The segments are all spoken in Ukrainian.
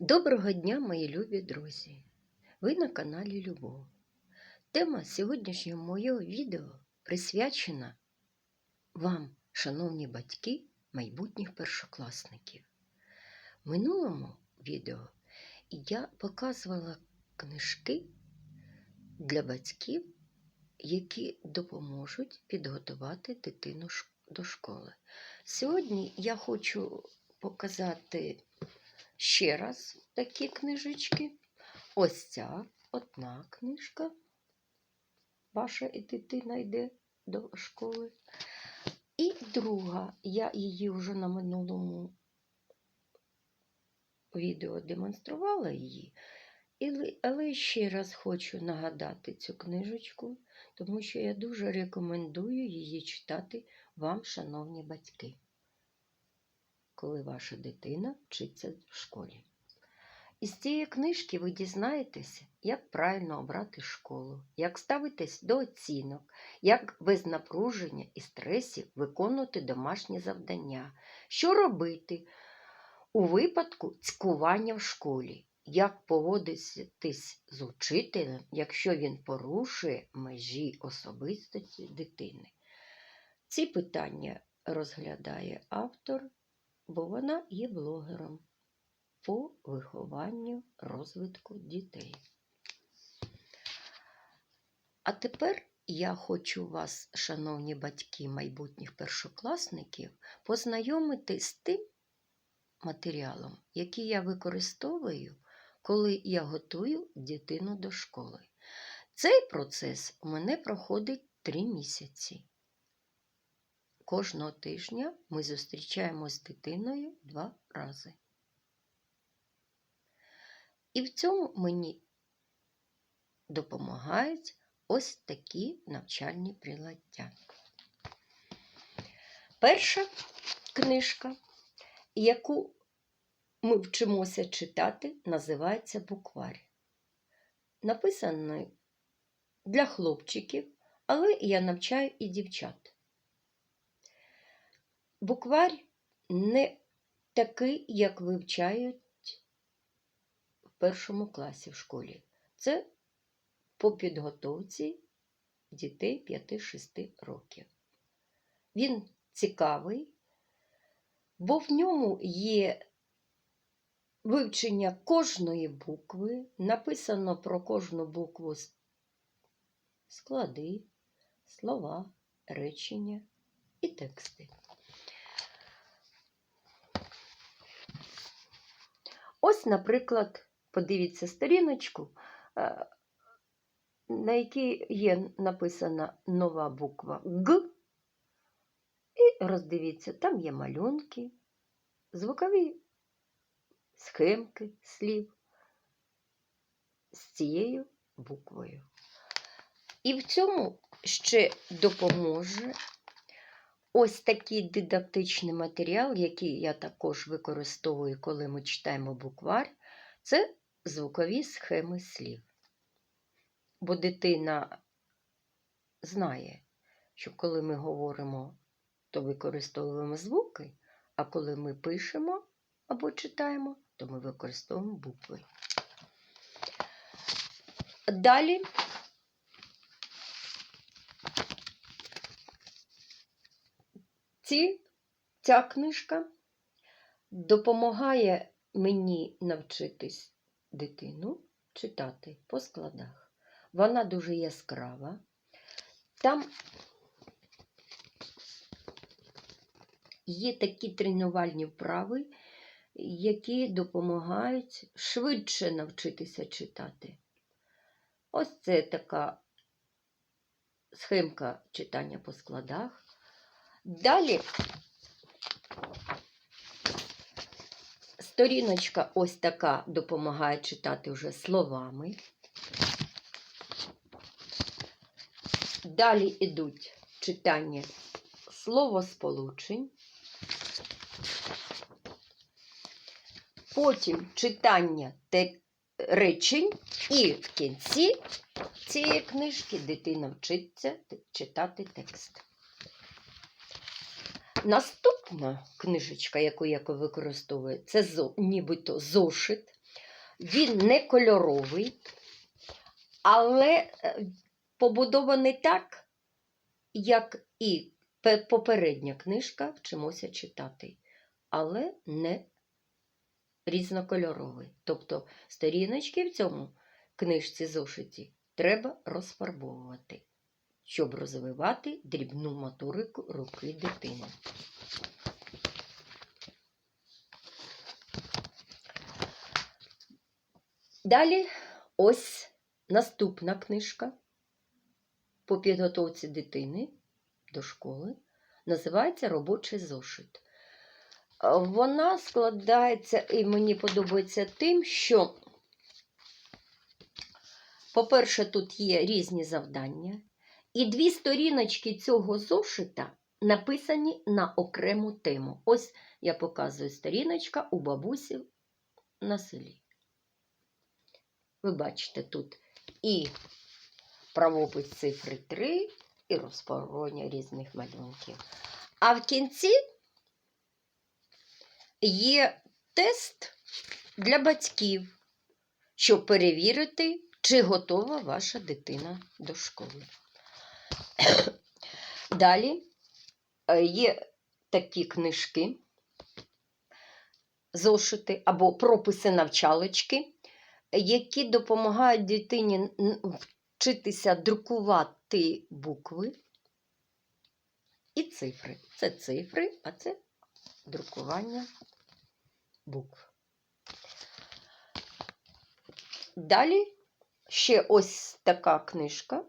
Доброго дня, мої любі друзі! Ви на каналі Любов. Тема сьогоднішнього моєго відео присвячена вам, шановні батьки майбутніх першокласників. В минулому відео я показувала книжки для батьків, які допоможуть підготувати дитину до школи. Сьогодні я хочу показати ще раз такі книжечки. Ось ця одна книжка. Ваша і дитина йде до школи. І друга, я її вже на минулому відео демонструвала її. Але ще раз хочу нагадати цю книжечку, тому що я дуже рекомендую її читати вам, шановні батьки коли ваша дитина вчиться в школі. Із цієї книжки ви дізнаєтеся, як правильно обрати школу, як ставитись до оцінок, як без напруження і стресів виконувати домашні завдання, що робити у випадку цькування в школі, як поводитись з учителем, якщо він порушує межі особистості дитини. Ці питання розглядає автор бо вона є блогером по вихованню розвитку дітей. А тепер я хочу вас, шановні батьки майбутніх першокласників, познайомити з тим матеріалом, який я використовую, коли я готую дитину до школи. Цей процес у мене проходить три місяці. Кожного тижня ми зустрічаємось з дитиною два рази. І в цьому мені допомагають ось такі навчальні приладдя. Перша книжка, яку ми вчимося читати, називається букварь. Написаний для хлопчиків, але я навчаю і дівчат. Букварь не такий, як вивчають в першому класі в школі. Це по підготовці дітей 5-6 років. Він цікавий, бо в ньому є вивчення кожної букви, написано про кожну букву склади, слова, речення і тексти. Ось, наприклад, подивіться сторіночку, е, на якій є написана нова буква Г. І роздивіться, там є малюнки, звукові схемки слів з цією буквою. І в цьому ще допоможе ось такий дидактичний матеріал, який я також використовую, коли ми читаємо буквар, це звукові схеми слів. Бо дитина знає, що коли ми говоримо, то використовуємо звуки, а коли ми пишемо або читаємо, то ми використовуємо букви. Далі ці, ця книжка допомагає мені навчитись дитину читати по складах. Вона дуже яскрава. Там є такі тренувальні вправи, які допомагають швидше навчитися читати. Ось це така схемка читання по складах. Далі сторіночка ось така допомагає читати вже словами. Далі йдуть читання словосполучень. Потім читання речень, і в кінці цієї книжки дитина вчиться читати текст. Наступна книжечка, яку я використовую, це нібито зошит, Він не кольоровий, але е, побудований так, як і попередня книжка Вчимося читати, але не різнокольоровий. Тобто сторіночки в цьому книжці зошиті треба розфарбовувати, щоб розвивати дрібну моторику руки дитини. Далі ось наступна книжка по підготовці дитини до школи. Називається Робочий зошит. Вона складається і мені подобається тим, що, по-перше, тут є різні завдання, і дві сторіночки цього зошита написані на окрему тему. Ось я показую сторіночка у бабусі на селі. Ви бачите тут і правопис цифри 3, і розпорожня різних малюнків. А в кінці є тест для батьків, щоб перевірити, чи готова ваша дитина до школи. Далі е, є такі книжки, зошити або прописи навчалочки, які допомагають дитині вчитися друкувати букви і цифри. Це цифри, а це друкування букв. Далі ще ось така книжка.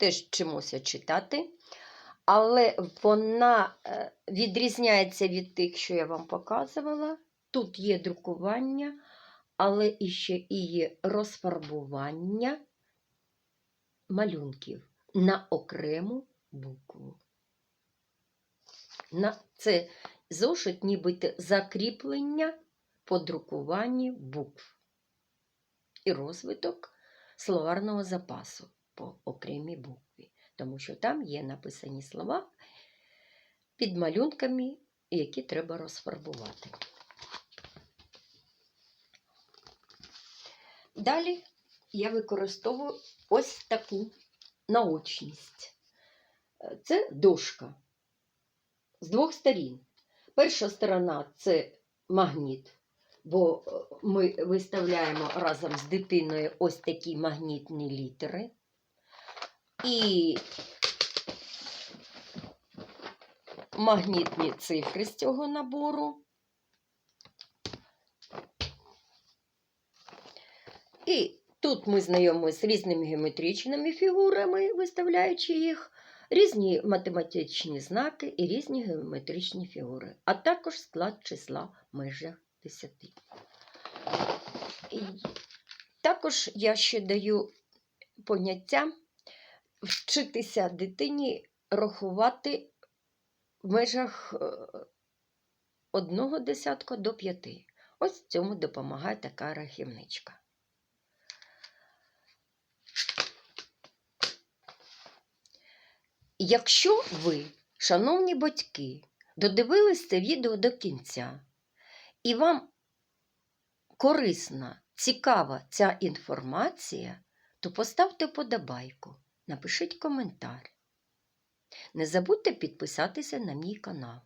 Теж вчимося читати, але вона е, відрізняється від тих, що я вам показувала. Тут є друкування, але іще і є розфарбування малюнків на окрему букву. На це зошит нібито закріплення по друкуванні букв і розвиток словарного запасу по окремій букві, тому що там є написані слова під малюнками, які треба розфарбувати. Далі я використовую ось таку наочність. Це дошка з двох сторін. Перша сторона це магніт, бо е, ми виставляємо разом з дитиною ось такі магнітні літери. І магнітні цифри з цього набору. І тут ми знайомимося з різними геометричними фігурами, виставляючи їх, різні математичні знаки і різні геометричні фігури, а також склад числа в межах 10. І також я ще даю поняття вчитися дитині рахувати в межах е, одного десятка до п'яти. Ось цьому допомагає така рахівничка. Якщо ви, шановні батьки, додивились це відео до кінця, і вам корисна, цікава ця інформація, то поставте подобайку, напишіть коментар. Не забудьте підписатися на мій канал.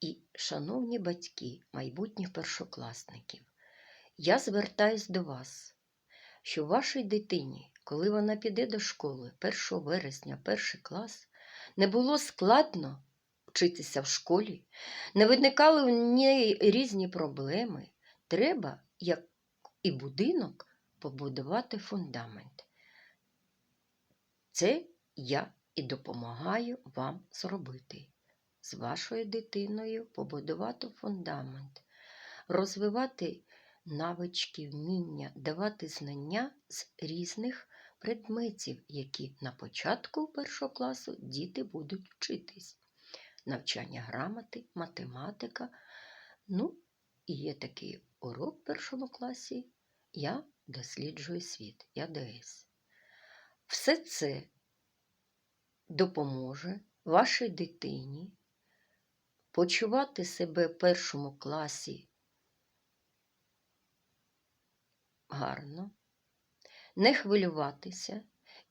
І, шановні батьки, майбутніх першокласників, я звертаюсь до вас, що вашій дитині, коли вона піде до школи 1 вересня, перший клас, не було складно вчитися в школі, не виникали в ній різні проблеми. Треба, як і будинок, побудувати фундамент. Це я і допомагаю вам зробити. З вашою дитиною побудувати фундамент, розвивати навички, вміння, давати знання з різних предметів, які на початку першого класу діти будуть вчитись. Навчання грамоти, математика. Ну, і є такий урок в першому класі. Я досліджую світ, я ДС. Все це допоможе вашій дитині почувати себе в першому класі гарно, не хвилюватися,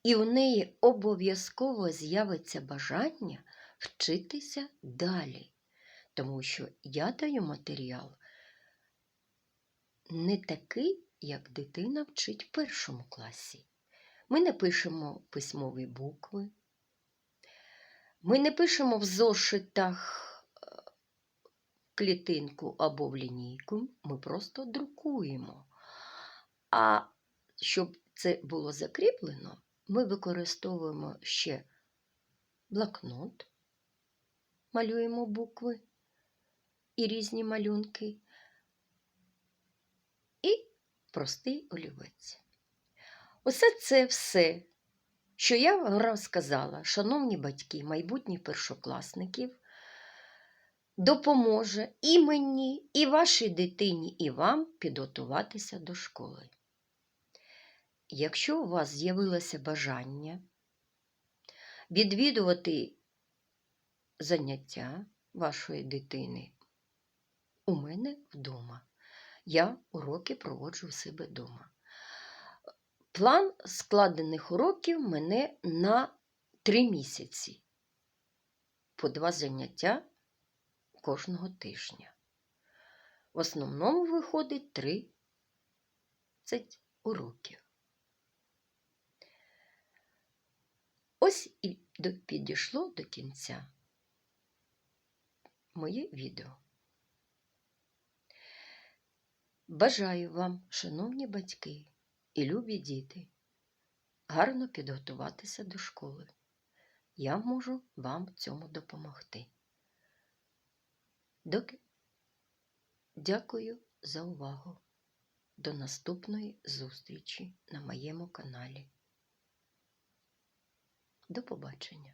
і в неї обов'язково з'явиться бажання вчитися далі, тому що я даю матеріал не такий, як дитина вчить в першому класі. Ми не пишемо письмові букви, ми не пишемо в зошитах е, клітинку або в лінійку, ми просто друкуємо. А щоб це було закріплено, ми використовуємо ще блокнот, малюємо букви і різні малюнки, і простий олівець. Оце це все, що я розказала, шановні батьки, майбутніх першокласників, допоможе і мені, і вашій дитині, і вам підготуватися до школи. Якщо у вас з'явилося бажання відвідувати заняття вашої дитини у мене вдома, я уроки проводжу у себе вдома. План складених уроків мене на три місяці, по два заняття кожного тижня. В основному виходить 30 уроків. Ось і підійшло до кінця моє відео. Бажаю вам, шановні батьки і любі діти, гарно підготуватися до школи. Я можу вам в цьому допомогти. Доки... Дякую за увагу. До наступної зустрічі на моєму каналі. До побачення!